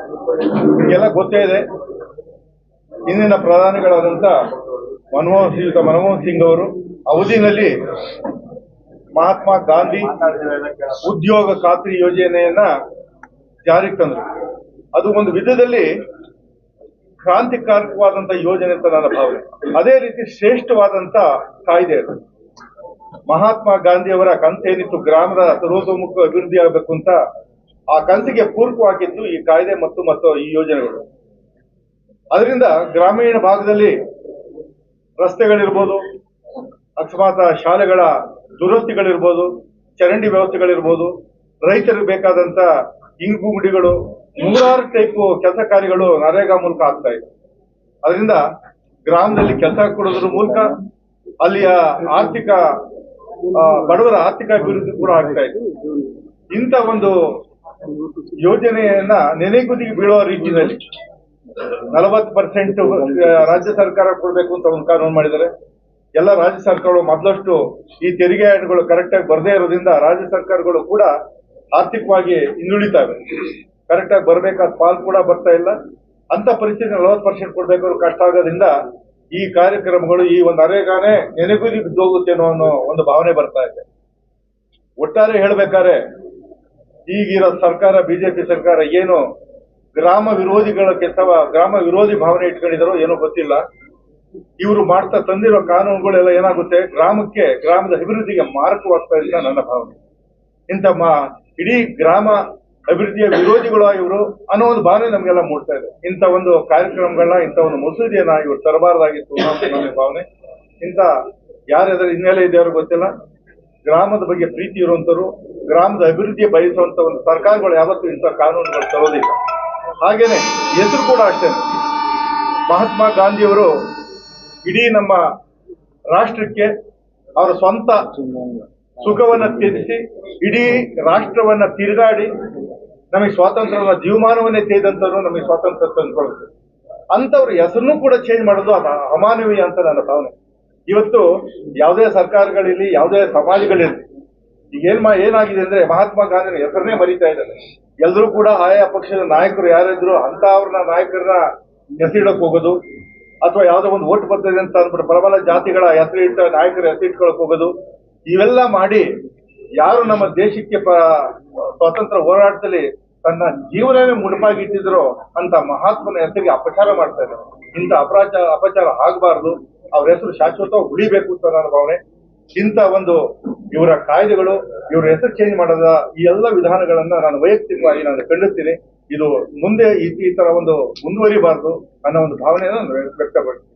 ನಿಮಗೆಲ್ಲ ಗೊತ್ತೇ ಇದೆ. ಇಂದಿನ ಪ್ರಧಾನಿಗಳಾದಂಥ ಮನಮೋಹನ್ ಸಿಂಗ್ ಮನಮೋಹನ್ ಸಿಂಗ್ ಅವರು ಅವಧಿನಲ್ಲಿ ಮಹಾತ್ಮ ಗಾಂಧಿ ಉದ್ಯೋಗ ಖಾತ್ರಿ ಯೋಜನೆಯನ್ನ ಜಾರಿಗೆ ತಂದರು. ಅದು ಒಂದು ವಿಧದಲ್ಲಿ ಕ್ರಾಂತಿಕಾರಕವಾದಂತ ಯೋಜನೆ ಅಂತ ನನ್ನ ಭಾವನೆ. ಅದೇ ರೀತಿ ಶ್ರೇಷ್ಠವಾದಂತ ಕಾಯ್ದೆ ಅದು. ಮಹಾತ್ಮ ಗಾಂಧಿಯವರ ಕಂತೇನಿತ್ತು ಗ್ರಾಮದ ಸರ್ವತೋಮುಖ ಅಭಿವೃದ್ಧಿ ಆಗಬೇಕು ಅಂತ ಆ ಕನಸಿಗೆ ಪೂರಕವಾಗಿದ್ದು ಈ ಕಾಯ್ದೆ ಮತ್ತು ಮತ್ತು ಈ ಯೋಜನೆಗಳು. ಅದರಿಂದ ಗ್ರಾಮೀಣ ಭಾಗದಲ್ಲಿ ರಸ್ತೆಗಳಿರ್ಬೋದು, ಅಕಸ್ಮಾತ್ ಶಾಲೆಗಳ ದುರಸ್ತಿಗಳಿರ್ಬೋದು, ಚರಂಡಿ ವ್ಯವಸ್ಥೆಗಳಿರ್ಬೋದು, ರೈತರಿಗೆ ಬೇಕಾದಂತ ಇಂಗು ಗುಡಿಗಳು, ನೂರಾರು ಟೈಪ್ ಕೆಲಸ ಕಾರ್ಯಗಳು ನರೇಗಾ ಮೂಲಕ ಆಗ್ತಾ ಇದೆ. ಅದರಿಂದ ಗ್ರಾಮದಲ್ಲಿ ಕೆಲಸ ಕೊಡೋದ್ರ ಮೂಲಕ ಅಲ್ಲಿಯ ಆರ್ಥಿಕ ಬಡವರ ಆರ್ಥಿಕ ಅಭಿವೃದ್ಧಿ ಕೂಡ ಆಗ್ತಾ ಇದೆ. ಇಂಥ ಒಂದು ಯೋಜನೆಯನ್ನ ನೆನೆಗುದಿಗೆ ಬೀಳೋ ರೀತಿಯಲ್ಲಿ ನಲವತ್ತು ಪರ್ಸೆಂಟ್ ರಾಜ್ಯ ಸರ್ಕಾರ ಕೊಡಬೇಕು ಅಂತ ಒಂದು ಕಾನೂನು ಮಾಡಿದ್ದಾರೆ. ಎಲ್ಲ ರಾಜ್ಯ ಸರ್ಕಾರಗಳು ಮೊದಲಷ್ಟು ಈ ತೆರಿಗೆ ಹಣಗಳು ಕರೆಕ್ಟ್ ಆಗಿ ಬರದೇ ಇರೋದ್ರಿಂದ ರಾಜ್ಯ ಸರ್ಕಾರಗಳು ಕೂಡ ಆರ್ಥಿಕವಾಗಿ ಹಿಂದುಳಿತಾವೆ ಕರೆಕ್ಟ್ ಆಗಿ ಬರಬೇಕಾದ ಪಾಲ್ ಕೂಡ ಬರ್ತಾ ಇಲ್ಲ. ಅಂತ ಪರಿಸ್ಥಿತಿ ನಲವತ್ತು ಪರ್ಸೆಂಟ್ ಕೊಡ್ಬೇಕಾದ್ರೂ ಕಷ್ಟ ಆಗೋದ್ರಿಂದ ಈ ಕಾರ್ಯಕ್ರಮಗಳು ಈ ಒಂದು ಅರೆಗಾನೆ ನೆನೆಗುದಿ ಬಿದ್ದೋಗುತ್ತೆ ಅನ್ನೋ ಅನ್ನೋ ಒಂದು ಭಾವನೆ ಬರ್ತಾ ಇದೆ. ಒಟ್ಟಾರೆ ಹೇಳ್ಬೇಕಾದ್ರೆ ಈಗಿರೋ ಸರ್ಕಾರ, ಬಿಜೆಪಿ ಸರ್ಕಾರ ಏನು ಗ್ರಾಮ ವಿರೋಧಿಗಳ ಕೆಲಸ ಗ್ರಾಮ ವಿರೋಧಿ ಭಾವನೆ ಇಟ್ಕೊಂಡಿದಾರೋ ಏನೋ ಗೊತ್ತಿಲ್ಲ. ಇವರು ಮಾಡ್ತಾ ತಂದಿರೋ ಕಾನೂನುಗಳೆಲ್ಲ ಏನಾಗುತ್ತೆ? ಗ್ರಾಮಕ್ಕೆ, ಗ್ರಾಮದ ಅಭಿವೃದ್ಧಿಗೆ ಮಾರಕವಾಗ್ತಾ ಇಲ್ಲ ನನ್ನ ಭಾವನೆ. ಇಂಥ ಮಾ, ಇಡೀ ಗ್ರಾಮ ಅಭಿವೃದ್ಧಿಯ ವಿರೋಧಿಗಳು ಇವರು ಅನ್ನೋ ಒಂದು ಭಾವನೆ ನಮಗೆಲ್ಲ ಮೂಡ್ತಾ ಇದೆ. ಇಂಥ ಒಂದು ಕಾರ್ಯಕ್ರಮಗಳನ್ನ, ಇಂಥ ಒಂದು ಮಸೂದೆಯನ್ನ ಇವರು ತರಬಾರ್ದಾಗಿತ್ತು ನನ್ನ ಭಾವನೆ. ಇಂಥ ಯಾರ್ಯಾರ ಹಿನ್ನೆಲೆ ಇದೆಯವ್ರು ಗೊತ್ತಿಲ್ಲ. ಗ್ರಾಮದ ಬಗ್ಗೆ ಪ್ರೀತಿ ಇರುವಂತರು ಗ್ರಾಮದ ಅಭಿವೃದ್ಧಿ ಬಯಸುವಂತ ಒಂದು ಸರ್ಕಾರಗಳು ಯಾವತ್ತೂ ಇಂಥ ಕಾನೂನುಗಳು ತರೋದಿಲ್ಲ. ಹಾಗೇನೆ ಹೆಸರು ಕೂಡ ಅಷ್ಟೇ. ಮಹಾತ್ಮ ಗಾಂಧಿಯವರು ಇಡೀ ನಮ್ಮ ರಾಷ್ಟ್ರಕ್ಕೆ ಅವರ ಸ್ವಂತ ಸುಖವನ್ನ ತ್ಯಜಿಸಿ, ಇಡೀ ರಾಷ್ಟ್ರವನ್ನ ತಿರುಗಾಡಿ, ನಮಗೆ ಸ್ವಾತಂತ್ರ್ಯದ ಜೀವಮಾನವನ್ನೇ ತೇದಂತವ್ರು ನಮಗೆ ಸ್ವಾತಂತ್ರ್ಯ ತಂದುಕೊಳ್ತಾರೆ ಅಂತವ್ರ ಹೆಸರನ್ನು ಕೂಡ ಚೇಂಜ್ ಮಾಡೋದು ಅದು ಅಮಾನವೀಯ ಅಂತ ನನ್ನ ಭಾವನೆ. ಇವತ್ತು ಯಾವುದೇ ಸರ್ಕಾರಗಳಿರಲಿ ಯಾವುದೇ ಸಮಾಜಗಳಿರಲಿ ಈಗ ಏನ್ ಏನಾಗಿದೆ ಅಂದ್ರೆ ಮಹಾತ್ಮ ಗಾಂಧಿ ಹೆಸರನ್ನೇ ಮರಿತಾ ಇದ್ದಾರೆ. ಎಲ್ಲರೂ ಕೂಡ ಆಯಾ ಪಕ್ಷದ ನಾಯಕರು ಯಾರಿದ್ರು ಅಂತ ಅವ್ರನ್ನ ನಾಯಕರನ್ನ ಹೆಸರಿಡಕ್ ಹೋಗೋದು, ಅಥವಾ ಯಾವ್ದೋ ಒಂದು ಓಟ್ ಬರ್ತದೆ ಅಂತ ಅಂದ್ಬಿಟ್ಟು ಪ್ರಬಲ ಜಾತಿಗಳ ಹೆಸರಿಟ್ಟ ನಾಯಕರ ಹೆಸರಿಟ್ಕೊಳಕ್ ಹೋಗೋದು, ಇವೆಲ್ಲ ಮಾಡಿ ಯಾರು ನಮ್ಮ ದೇಶಕ್ಕೆ ಸ್ವಾತಂತ್ರ್ಯ ಹೋರಾಟದಲ್ಲಿ ತನ್ನ ಜೀವನವೇ ಮುಡುಪಾಗಿಟ್ಟಿದ್ರು ಅಂತ ಮಹಾತ್ಮನ ಹೆಸರಿಗೆ ಅಪಚಾರ ಮಾಡ್ತಾ ಇದ್ದಾರೆ. ಇಂಥ ಅಪರಾಚ ಅಪಚಾರ ಆಗಬಾರ್ದು. ಅವ್ರ ಹೆಸರು ಶಾಶ್ವತವಾಗಿ ಉಳಿಬೇಕು ಅಂತ ನನ್ನ ಭಾವನೆ. ಇಂಥ ಒಂದು ಇವರ ಕಾಯ್ದೆಗಳು, ಇವರ ಹೆಸರು ಚೇಂಜ್ ಮಾಡದ, ಈ ಎಲ್ಲ ವಿಧಾನಗಳನ್ನ ನಾನು ವೈಯಕ್ತಿಕವಾಗಿ ನಾನು ಖಂಡಿಸ್ತೀನಿ. ಇದು ಮುಂದೆ ಈ ಈ ತರ ಒಂದು ಮುಂದುವರಿಬಾರದು ಅನ್ನೋ ಒಂದು ಭಾವನೆಯನ್ನು ನಾನು ವ್ಯಕ್ತಪಡಿಸ್ತೀನಿ.